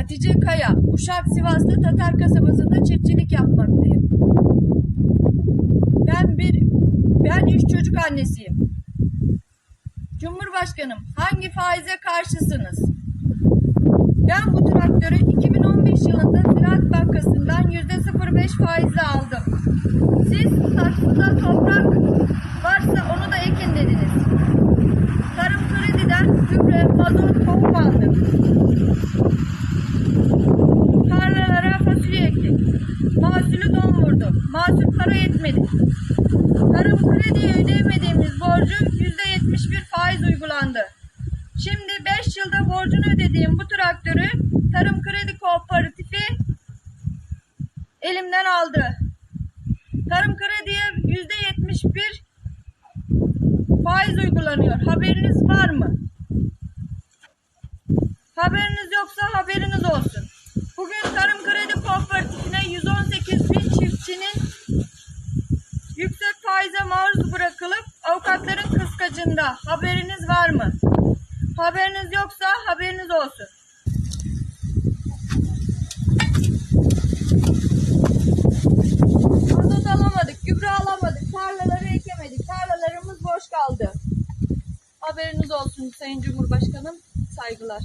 Hatice Kaya, Uşak Sivas'ta Tatar kasabasında çiftçilik yapmaktayım. Ben bir, ben üç çocuk annesiyim. Cumhurbaşkanım, hangi faize karşısınız? Ben bu traktörü 2015 yılında Ziraat Bankası'ndan %05 faizle aldım. Siz saksıda toprak varsa onu da ekin dediniz. Tarım krediden gübre, mazot, tohum aldık. Yetmedi. Tarım krediye ödeyemediğimiz borcu %71 faiz uygulandı. Şimdi 5 yılda borcunu ödediğim bu traktörü Tarım Kredi Kooperatifi elimden aldı. Tarım krediye %71 faiz uygulanıyor. Haberiniz var mı? Haberiniz yoksa haberiniz olsun. Faize maruz bırakılıp avukatların kıskacında. Haberiniz var mı? Haberiniz yoksa haberiniz olsun. Mazot alamadık, gübre alamadık, tarlaları ekemedik, tarlalarımız boş kaldı. Haberiniz olsun Sayın Cumhurbaşkanım. Saygılar.